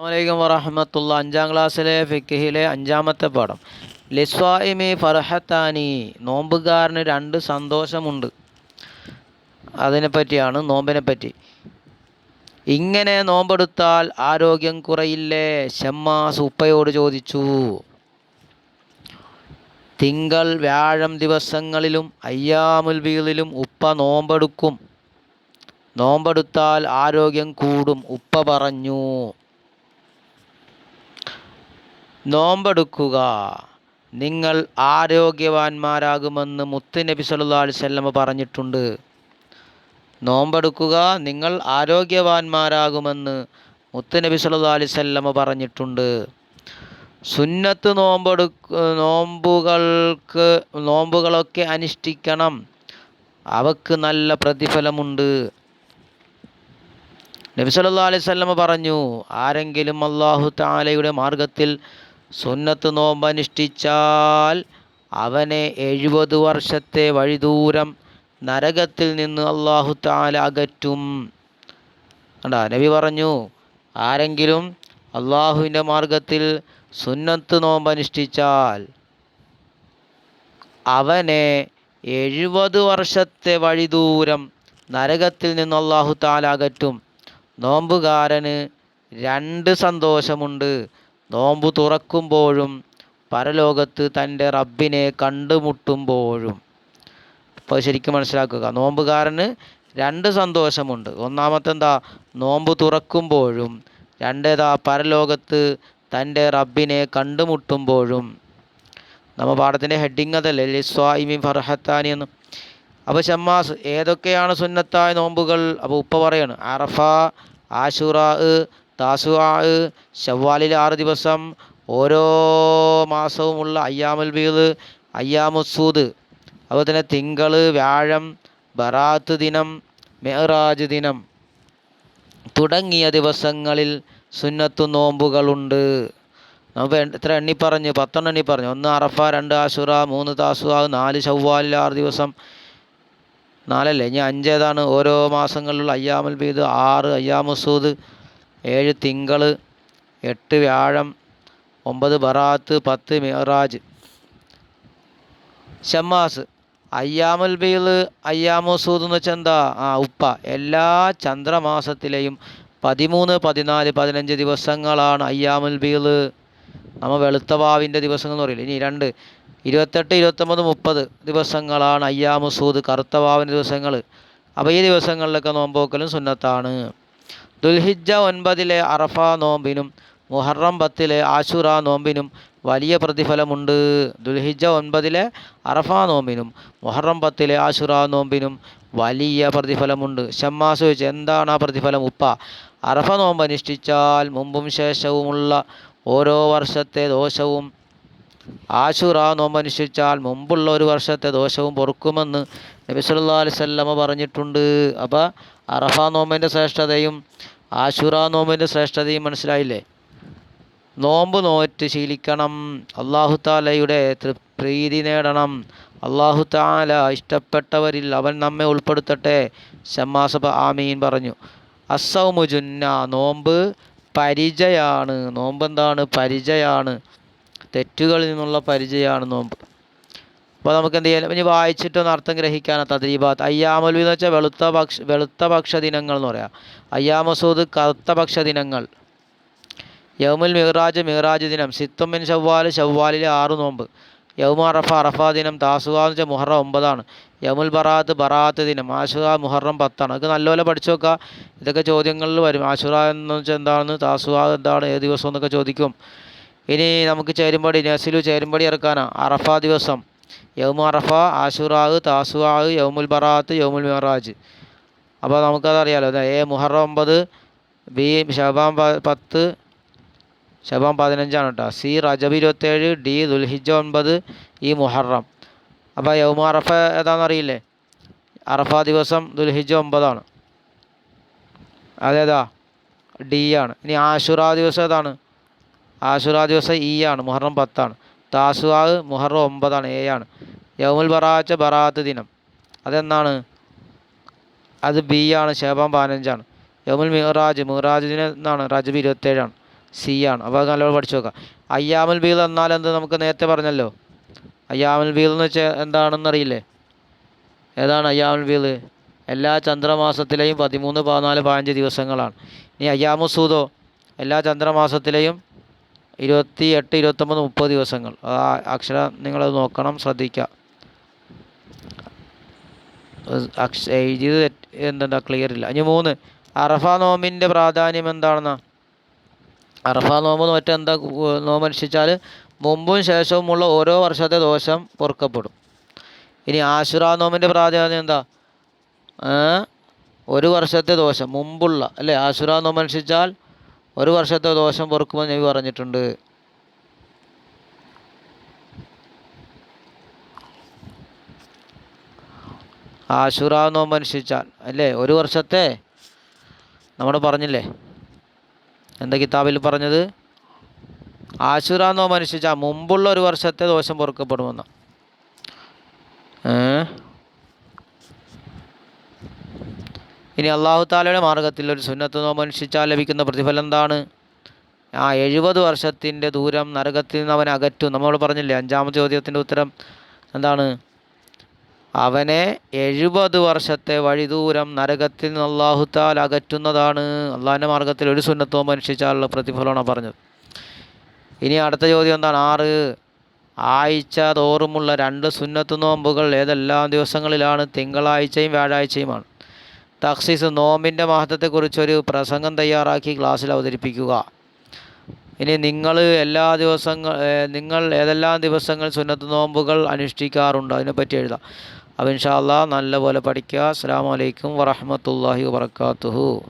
അലൈക്കും വറഹമത്തുള്ള അഞ്ചാം ക്ലാസ്സിലെ ഫിക്കിഹിലെ അഞ്ചാമത്തെ പാഠം. ലിസ്വായിമി ഫർഹത്താനി. നോമ്പുകാരന് രണ്ട് സന്തോഷമുണ്ട്. അതിനെ പറ്റിയാണ് നോമ്പിനെ പറ്റി ഇങ്ങനെ നോമ്പെടുത്താൽ ആരോഗ്യം കുറയില്ലേ? ഷമ്മാസ് ഉപ്പയോട് ചോദിച്ചു. തിങ്കൾ വ്യാഴം ദിവസങ്ങളിലും അയ്യാമുൽ വീളിലും ഉപ്പ നോമ്പെടുക്കും. നോമ്പെടുത്താൽ ആരോഗ്യം കൂടും. ഉപ്പ പറഞ്ഞു. നോമ്പെടുക്കുക. നിങ്ങൾ ആരോഗ്യവാന്മാരാകുമെന്ന് മുത്ത് നബി സല്ലല്ലാഹു അലൈഹി വസല്ലമ പറഞ്ഞിട്ടുണ്ട്. നോമ്പെടുക്കുക നിങ്ങൾ ആരോഗ്യവാന്മാരാകുമെന്ന് മുത്ത് നബി സല്ലല്ലാഹു അലൈഹി വസല്ലമ പറഞ്ഞിട്ടുണ്ട്. സുന്നത്ത് നോമ്പെടുക്ക നോമ്പുകൾക്ക് നോമ്പുകളൊക്കെ അനുഷ്ഠിക്കണം. അവക്ക് നല്ല പ്രതിഫലമുണ്ട്. നബി സല്ലല്ലാഹു അലൈഹി വസല്ലമ പറഞ്ഞു ആരെങ്കിലും അള്ളാഹു താലയുടെ മാർഗത്തിൽ സുന്നത്ത് നോമ്പ് അനുഷ്ഠിച്ചാൽ അവനെ എഴുപത് വർഷത്തെ വഴിദൂരം നരകത്തിൽ നിന്ന് അള്ളാഹു താല അകറ്റും. കണ്ടാ നബി പറഞ്ഞു ആരെങ്കിലും അള്ളാഹുവിന്റെ മാർഗത്തിൽ സുന്നത്ത് നോമ്പ് അനുഷ്ഠിച്ചാൽ അവനെ എഴുപത് വർഷത്തെ വഴിദൂരം നരകത്തിൽ നിന്ന് അള്ളാഹു താല അകറ്റും. നോമ്പുകാരന് രണ്ട് സന്തോഷമുണ്ട്. നോമ്പ് തുറക്കുമ്പോഴും പരലോകത്ത് തന്റെ റബ്ബിനെ കണ്ടുമുട്ടുമ്പോഴും. അപ്പോൾ ശരിക്കും മനസ്സിലാക്കുക നോമ്പുകാരന് രണ്ട് സന്തോഷമുണ്ട്. ഒന്നാമത്തെ എന്താ നോമ്പ് തുറക്കുമ്പോഴും രണ്ടേതാ പരലോകത്ത് തന്റെ റബ്ബിനെ കണ്ടുമുട്ടുമ്പോഴും. നമ്മ പാഠത്തിന്റെ ഹെഡിങ് അതല്ലേ ലിസ്വായിമി ഫർഹത്താനി എന്ന്. അപ്പോൾ ഷമ്മാസ് ഏതൊക്കെയാണ് സുന്നത്തായ നോമ്പുകൾ? അപ്പോൾ ഉപ്പ പറയാണ് അറഫ ആഷുറാ താസുആ ശവ്വാലിൽ ആറ് ദിവസം ഓരോ മാസവുമുള്ള അയ്യാമുൽ ബീദ് അയ്യാമുസൂദ് അതുപോലെ തന്നെ തിങ്കൾ വ്യാഴം ബറാത്ത് ദിനം മെഹറാജ് ദിനം. തുടങ്ങിയ ദിവസങ്ങളിൽ സുന്നത്തു നോമ്പുകളുണ്ട്. നമുക്ക് എത്ര എണ്ണി പറഞ്ഞു? പത്തെണ്ണം എണ്ണി പറഞ്ഞു. ഒന്ന് അറഫ രണ്ട് ആശുറ മൂന്ന് താസുആ നാല് ഷവ്വാലിൽ ആറ് ദിവസം. നാലല്ലേ? ഇനി അഞ്ചേതാണ് ഓരോ മാസങ്ങളിലുള്ള അയ്യാമുൽ ബീദ് ആറ് അയ്യാമുസൂദ് ഏഴ് തിങ്കൾ എട്ട് വ്യാഴം ഒമ്പത് ബറാത്ത് പത്ത് മിഹറാജ് ഷമ്മാസ് അയ്യാമുൽ ബീദ് അയ്യാമുസൂദ് എന്ന് വെച്ചാൽ എന്താ? ആ ഉപ്പ. എല്ലാ ചന്ദ്രമാസത്തിലെയും പതിമൂന്ന് പതിനാല് പതിനഞ്ച് ദിവസങ്ങളാണ് അയ്യാമുൽ ബീൽ നമ്മൾ വെളുത്തവാവിന്റെ ദിവസങ്ങൾ എന്ന് പറയില്ല? ഇനി രണ്ട്. ഇരുപത്തെട്ട് ഇരുപത്തൊമ്പത് മുപ്പത് ദിവസങ്ങളാണ് അയ്യാമുസൂദ് കറുത്തവാവിന്റെ ദിവസങ്ങൾ അപ്പോൾ ഈ ദിവസങ്ങളിലൊക്കെ നോമ്പോക്കലും സുന്നത്താണ്. ദുൽഹിജ്ജ ഒൻപതിലെ അറഫ നോമ്പിനും മുഹറം പത്തിലെ ആശുറ നോമ്പിനും വലിയ പ്രതിഫലമുണ്ട്. ദുൽഹിജ ഒൻപതിലെ അറഫ നോമ്പിനും മുഹറം പത്തിലെ ആശുറ നോമ്പിനും വലിയ പ്രതിഫലമുണ്ട്. ഷമ്മാസ് ചോദിച്ചു എന്താണ് ആ പ്രതിഫലം ഉപ്പ? അറഫ നോമ്പ് അനുഷ്ഠിച്ചാൽ മുമ്പും ശേഷവുമുള്ള ഓരോ വർഷത്തെ ദോഷവും ആശുറ നോമ്പ് അനുഷ്ഠിച്ചാൽ മുമ്പുള്ള ഒരു വർഷത്തെ ദോഷവും പൊറുക്കുമെന്ന് നബി സല്ലല്ലാഹു അലൈഹി വസല്ലമ പറഞ്ഞിട്ടുണ്ട്. അപ്പോൾ അറഫ നോമ്പിന്റെ ശ്രേഷ്ഠതയും ആശുറ നോമ്പിന്റെ ശ്രേഷ്ഠതയും മനസ്സിലായില്ലേ? നോമ്പ് നോറ്റ് ശീലിക്കണം. അള്ളാഹു താലയുടെ പ്രീതി നേടണം. അള്ളാഹു താല ഇഷ്ടപ്പെട്ടവരിൽ അവൻ നമ്മെ ഉൾപ്പെടുത്തട്ടെ. ഷമ്മാസബ ആമീൻ പറഞ്ഞു. അസൗമുജുന്ന നോമ്പ് പരിചയാണ്. നോമ്പെന്താണ്? പരിചയാണ്. തെറ്റുകളിൽ നിന്നുള്ള പരിചയമാണ് നോമ്പ്. അപ്പോൾ നമുക്ക് എന്ത് ചെയ്യാം ഇനി വായിച്ചിട്ടൊന്ന് അർത്ഥം ഗ്രഹിക്കാനാ തദ്രീബാത്ത് അയ്യാമുൽ എന്ന് വെച്ചാൽ വെളുത്ത പക്ഷ വെളുത്ത പക്ഷ ദിനങ്ങൾ എന്ന് പറയാം. അയ്യാമസൂദ് കറുത്ത പക്ഷ ദിനങ്ങൾ യൗമുൽ മിഹ്റാജ് മിഹ്റാജ് ദിനം. സിത്തുമിൻ ഷവ്വാൽ ഷവ്വാലിലെ ആറ് നോമ്പ്. യൗമ അറഫ അറഫ ദിനം. താസുക എന്ന് വെച്ചാൽ മുഹറം ഒമ്പതാണ്. യമുൽ ബറാത്ത് ബറാത്ത് ദിനം. ആഷുറ മുഹറം പത്താണ്. അതൊക്കെ നല്ലപോലെ പഠിച്ചു നോക്കുക ഇതൊക്കെ ചോദ്യങ്ങളിൽ വരും. ആഷുറ എന്ന് വെച്ചാൽ എന്താണ് താസുഖ എന്താണ് ഏത് ദിവസം എന്നൊക്കെ ചോദിക്കും. ഇനി നമുക്ക് ചേരുമ്പടി നസിലു ചേരുമ്പടി ഇറക്കാനാണ് അറഫ ദിവസം. യൗമ അറഫ ആഷുറാവ് താസുവാവ് യൗമുൽ ബറാത്ത് യൗമുൽ മിറാജ്. അപ്പോൾ നമുക്കതറിയാലോ ദാ എ മുഹറം ഒമ്പത് ബി ഷബാം പത്ത് ഷബാം പതിനഞ്ചാണ് കേട്ടോ. സി റജബ് ഇരുപത്തേഴ് ഡി ദുൽഹിജ ഒൻപത് ഇ മുഹറം. അപ്പോൾ യൗമ അറഫ ഏതാണെന്നറിയില്ലേ അറഫ ദിവസം ദുൽഹിജ ഒമ്പതാണ്. അതേതാ? ഡി ആണ്. ഇനി ആഷുറ ദിവസം ഏതാണ്? ആഷുറ ദിവസം ഇ ആണ് മുഹറം പത്താണ്. താസുവാവ് മുഹറം ഒമ്പതാണ് ആണ്. യൗമുൽ ബറാച്ച ബറാത്ത് ദിനം. അതെന്നാണ് അത് ബി ആണ് ഷേബാൻ പതിനഞ്ചാണ് യൗമുൽ മിഹറാജ് മിഹറാജ് ദിനം എന്നാണ് റജബ് ഇരുപത്തേഴാണ് സി ആണ്. അപ്പോൾ അത് നല്ലോണം പഠിച്ചു നോക്കാം. അയ്യാമുൽ ബീൽ എന്നാൽ എന്ത് നമുക്ക് നേരത്തെ പറഞ്ഞല്ലോ? അയ്യാമുൽ ബീൽ എന്ന് വെച്ചാൽ എന്താണെന്ന് അറിയില്ലേ? ഏതാണ് അയ്യാമുൽ ബീൽ എല്ലാ ചന്ദ്രമാസത്തിലെയും പതിമൂന്ന് പതിനാല് പതിനഞ്ച് ദിവസങ്ങളാണ്. ഇനി അയ്യാമുസൂദോ? എല്ലാ ചന്ദ്രമാസത്തിലെയും ഇരുപത്തി എട്ട് ഇരുപത്തൊമ്പത് മുപ്പത് ദിവസങ്ങൾ. ആ അക്ഷരം നിങ്ങളത് നോക്കണം ശ്രദ്ധിക്കുക. അക്ഷ എഴുതിയത് എന്താ ക്ലിയർ ഇല്ല. ഇനി മൂന്ന്. അറഫ നോമിന്റെ പ്രാധാന്യം എന്താണെന്നാ? അറഫ നോമ്പ് മറ്റെന്താ നോമ്പ് അനുഷ്ഠിച്ചാൽ മുമ്പും ശേഷവുമുള്ള ഓരോ വർഷത്തെ ദോഷം പൊറുക്കപ്പെടും. ഇനി ആശുറ നോമിന്റെ പ്രാധാന്യം എന്താ? ഒരു വർഷത്തെ ദോഷം മുമ്പുള്ള. അല്ലേ? ആശുറ നോമ്പ് അനുഷ്ഠിച്ചാൽ ഒരു വർഷത്തെ ദോഷം പൊറുക്കുമെന്ന് നബി പറഞ്ഞിട്ടുണ്ട്. ആശുറ നോമ്പ് അനുഷ്ഠിച്ചാൽ അല്ലേ? ഒരു വർഷത്തെ നമ്മൾ പറഞ്ഞില്ലേ? എന്താ കിതാബിൽ പറഞ്ഞത്? ആശുറ നോമ്പ് അനുഷ്ഠിച്ചാൽ മുമ്പുള്ള ഒരു വർഷത്തെ ദോഷം പൊറുക്കപ്പെടുമെന്ന്. ഏ? ഇനി അള്ളാഹു താലയുടെ മാർഗത്തിൽ ഒരു സുന്നത്ത് നോമ്പ് അനുഷ്ഠിച്ചാൽ ലഭിക്കുന്ന പ്രതിഫലം എന്താണ്? ആ എഴുപത് വർഷത്തിന്റെ ദൂരം നരകത്തിൽ നിന്ന് അവൻ അകറ്റും. നമ്മൾ പറഞ്ഞില്ലേ അഞ്ചാമത്തെ ചോദ്യത്തിന്റെ ഉത്തരം എന്താണ്? അവനെ എഴുപത് വർഷത്തെ വഴി ദൂരം നരകത്തിൽ നിന്ന് അള്ളാഹു താൽ അകറ്റുന്നതാണ്. അള്ളാഹിന്റെ മാർഗത്തിൽ ഒരു സുന്നത്ത് നോമ്പ് അനുഷ്ഠിച്ചാലുള്ള പ്രതിഫലമാണ് പറഞ്ഞത്. ഇനി അടുത്ത ചോദ്യം എന്താണ്? ആറ്. ആഴ്ച തോറുമുള്ള രണ്ട് സുന്നത്ത് നോമ്പുകൾ ഏതെല്ലാം ദിവസങ്ങളിലാണ്? തിങ്കളാഴ്ചയും വ്യാഴാഴ്ചയുമാണ്. തഖ്സീസ് നോമ്പിന്റെ മഹത്വത്തെക്കുറിച്ചൊരു പ്രസംഗം തയ്യാറാക്കി ക്ലാസ്സിൽ അവതരിപ്പിക്കുക. ഇനി നിങ്ങൾ എല്ലാ ദിവസങ്ങൾ നിങ്ങൾ ഏതെല്ലാം ദിവസങ്ങൾ സുന്നത്ത് നോമ്പുകൾ അനുഷ്ഠിക്കാറുണ്ട്? അതിനെപ്പറ്റി എഴുതാം. അപ്പോൾ ഇൻഷാ അല്ലാ നല്ലപോലെ പഠിക്കുക. അസ്സാം വലൈക്കും വറഹമത്തല്ലാഹി വാബർക്കാത്തുഹു